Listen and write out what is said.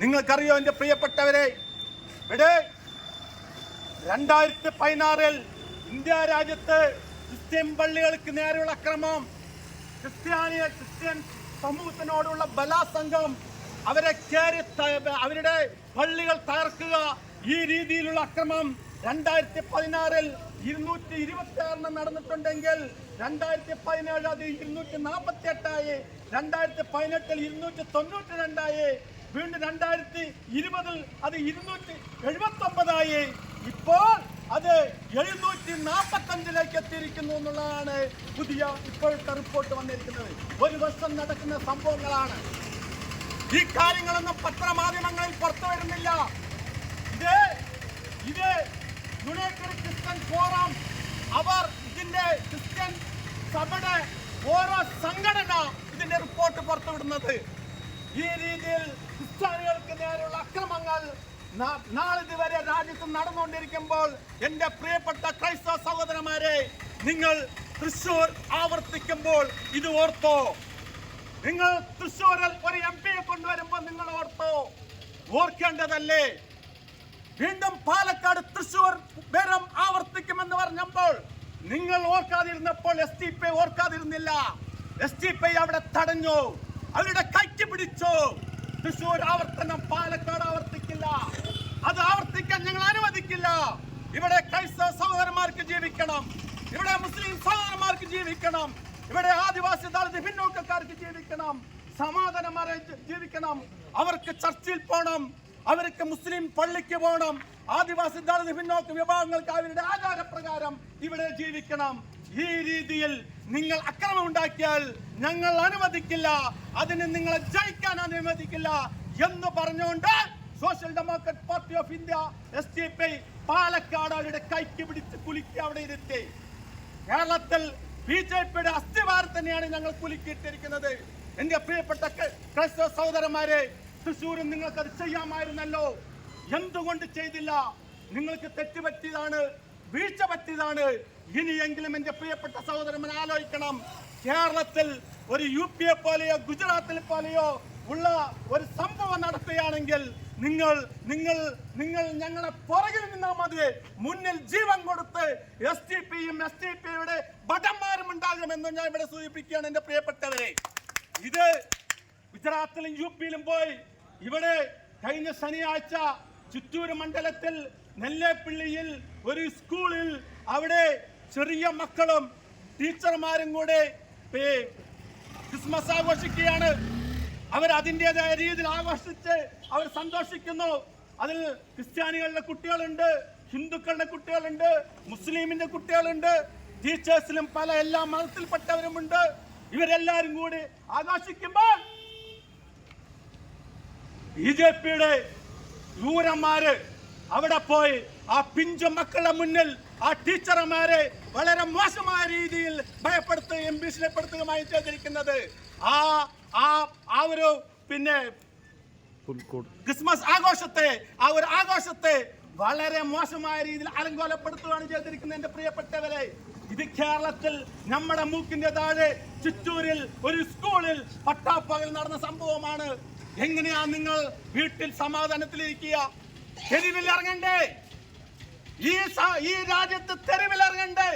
നിങ്ങൾക്കറിയോ എന്റെ പ്രിയപ്പെട്ടവരെ? ഇവിടെ രണ്ടായിരത്തി പതിനാറിൽ ഇന്ത്യ രാജ്യത്ത് ക്രിസ്ത്യൻ പള്ളികൾക്ക് നേരെയുള്ള അക്രമം. ക്രിസ്ത്യാനിയ ക്രിസ്ത്യൻ സമൂഹത്തിനോടുള്ള ബലാസംഗം അവരെ കയറി അവരുടെ പള്ളികൾ തകർക്കുക. ഈ രീതിയിലുള്ള അക്രമം രണ്ടായിരത്തി പതിനാറിൽ ഇരുന്നൂറ്റി ഇരുപത്തി ആറിന് നടന്നിട്ടുണ്ടെങ്കിൽ രണ്ടായിരത്തി പതിനേഴ് അത് ഇരുന്നൂറ്റി നാൽപ്പത്തി എട്ടായി രണ്ടായിരത്തി പതിനെട്ടിൽ ഇരുന്നൂറ്റി തൊണ്ണൂറ്റി രണ്ടായി വീണ്ടും രണ്ടായിരത്തി ഇരുപതിൽ അത് ഇരുന്നൂറ്റി എഴുപത്തി ഒമ്പതായി ഇപ്പോൾ അത് എഴുന്നൂറ്റി നാൽപ്പത്തി അഞ്ചിലേക്ക് എത്തിയിരിക്കുന്നു എന്നുള്ളതാണ് പുതിയ ഇപ്പോഴത്തെ റിപ്പോർട്ട് വന്നിരിക്കുന്നത്. ഒരു വർഷം നടക്കുന്ന സംഭവങ്ങളാണ്. ഈ കാര്യങ്ങളൊന്നും പത്രമാധ്യമങ്ങളിൽ പുറത്തു വരുന്നില്ല. ഇത് ഇത് ക്രിസ്ത്യൻ ഫോറം അവർ ഇതിന്റെ ക്രിസ്ത്യൻ സഭയുടെ ഓരോ സംഘടന ഇതിന്റെ റിപ്പോർട്ട് പുറത്തുവിടുന്നത്. ഈ രീതിയിൽ ക്രിസ്ത്യാനികൾക്ക് നേരെയുള്ള അക്രമങ്ങൾ നാളിതുവരെ രാജ്യത്ത് നടന്നുകൊണ്ടിരിക്കുമ്പോൾ എന്റെ പ്രിയപ്പെട്ട ക്രൈസ്തവ സഹോദരന്മാരെ നിങ്ങൾ തൃശൂർ ആവർത്തിക്കുമ്പോൾ ഇത് ഓർത്തോ. നിങ്ങൾ തൃശ്ശൂരിൽ ഒരു എം പിയെ കൊണ്ടുവരുമ്പോൾ നിങ്ങൾ ഓർത്തോ. ഓർക്കേണ്ടതല്ലേ? വീണ്ടും പാലക്കാട് തൃശ്ശൂർ ബേരം ആവർത്തിക്കുമെന്ന് പറഞ്ഞപ്പോൾ നിങ്ങൾ ഓർക്കാതിരുന്നപ്പോൾ എസ് ടി പി ഓർക്കാതിരുന്നില്ല. എസ് ടി പി അവിടെ തടഞ്ഞു. അവരുടെ കൈക്ക് പിടിച്ചു. തൃശ്ശൂർ ആവർത്തനം പാലക്കാട് ആവർത്തിക്കില്ല അത് ആവർത്തിക്കാൻ ഞങ്ങൾ അനുവദിക്കില്ല. ഇവിടെ ക്രൈസ്തവ സഹോദരന്മാർക്ക് ജീവിക്കണം. ഇവിടെ മുസ്ലിം സഹോദരന്മാർക്ക് ജീവിക്കണം. ഇവിടെ ആദിവാസി ദളിത് പിന്നോക്കക്കാർക്ക് ജീവിക്കണം. സമാധാനമായി ജീവിക്കണം. അവർക്ക് ചർച്ചിൽ പോകണം അവർക്ക് മുസ്ലിം പള്ളിക്ക് പോകണം ആദിവാസി ദളിത് പിന്നോക്ക വിഭാഗങ്ങൾക്ക് അവരുടെ ആചാരപ്രകാരം ഇവിടെ ജീവിക്കണം. ഈ രീതിയിൽ നിങ്ങൾ അക്രമം ഉണ്ടാക്കിയാൽ ഞങ്ങൾ അനുവദിക്കില്ല. അതിന് നിങ്ങളെ ജയിക്കാൻ അനുവദിക്കില്ല എന്ന് പറഞ്ഞുകൊണ്ട് Social Democrat Party of India S D P Palakkad അവരുടെ കൈക്ക് പിടിച്ച് കുലുക്കി അവിടെ ഇരുത്തി. കേരളത്തിൽ ബി ജെ പിയുടെ അസ്ഥിവാരം തന്നെയാണ് ഞങ്ങൾ കുലുക്കിയിട്ടിരിക്കുന്നത്. എന്റെ പ്രിയപ്പെട്ട ക്രൈസ്തവ സഹോദരന്മാരെ തൃശ്ശൂരും അത് ചെയ്യാമായിരുന്നല്ലോ. എന്തുകൊണ്ട് ചെയ്തില്ല? നിങ്ങൾക്ക് തെറ്റുപറ്റിയതാണ് വീഴ്ച പറ്റിയതാണ്. ഇനിയെങ്കിലും എന്റെ പ്രിയപ്പെട്ട സഹോദരന്മാർ ആലോചിക്കണം. കേരളത്തിൽ ഒരു യു പി എ പോലെയോ ഗുജറാത്തിൽ പോലെയോ ഉള്ള ഒരു സംഭവം നടത്തുകയാണെങ്കിൽ നിങ്ങൾ നിങ്ങൾ നിങ്ങൾ ഞങ്ങളെ പുറകിൽ നിന്നാൽ മതി മുന്നിൽ ജീവൻ കൊടുത്ത് എസ് ടി പിയും എസ് ടി പിയുടെ ഭടന്മാരും ഉണ്ടാകുമെന്ന് ഞാൻ ഇവിടെ സൂചിപ്പിക്കുകയാണ് എന്റെ പ്രിയപ്പെട്ടവരെ. ഇത് ഗുജറാത്തിലും യു പിയിലും പോയി. ഇവിടെ കഴിഞ്ഞ ശനിയാഴ്ച ചിറ്റൂർ മണ്ഡലത്തിൽ നെല്ലേപ്പിള്ളിയിൽ ഒരു സ്കൂളിൽ അവിടെ ചെറിയ മക്കളും ടീച്ചർമാരും കൂടെ ക്രിസ്മസ് ആഘോഷിക്കുകയാണ്. അവർ അതിന്റെതായ രീതിയിൽ ആഘോഷിച്ച് അവർ സന്തോഷിക്കുന്നു. അതിൽ ക്രിസ്ത്യാനികളുടെ കുട്ടികളുണ്ട് ഹിന്ദുക്കളുടെ കുട്ടികളുണ്ട് മുസ്ലിമിന്റെ കുട്ടികളുണ്ട് ടീച്ചേഴ്സിലും പല എല്ലാ മതത്തിൽപ്പെട്ടവരുമുണ്ട്. ഇവരെല്ലാരും കൂടി ആഘോഷിക്കുമ്പോൾ ബി ജെ പിയുടെ ക്രൂരന്മാര് അവിടെ പോയി ആ പിഞ്ചു മക്കളുടെ മുന്നിൽ ആ ടീച്ചർമാരെ വളരെ മോശമായ രീതിയിൽ ഭയപ്പെടുത്തുകയും ഭീഷണിപ്പെടുത്തുകയുമായി ചെയ്തിരിക്കുന്നത് ആ ആ ആ ഒരു പിന്നെ ക്രിസ്മസ് ആഘോഷത്തെ ആ ഒരു ആഘോഷത്തെ വളരെ മോശമായ രീതിയിൽ അലങ്കോലപ്പെടുത്തുകയാണ് ചെയ്തിരിക്കുന്നത് എന്റെ പ്രിയപ്പെട്ടവരെ. ഇത് കേരളത്തിൽ നമ്മുടെ മൂക്കിന്റെ താഴെ ചുറ്റൂരിൽ ഒരു സ്കൂളിൽ പട്ടാപ്പകൽ നടന്ന സംഭവമാണ്. എങ്ങനെയാ നിങ്ങൾ വീട്ടിൽ സമാധാനത്തിലിരിക്കുക? തെരുവിൽ ഇറങ്ങണ്ടേ ഈ ഈ രാജ്യത്ത് തെരുവിൽ ഇറങ്ങണ്ടേ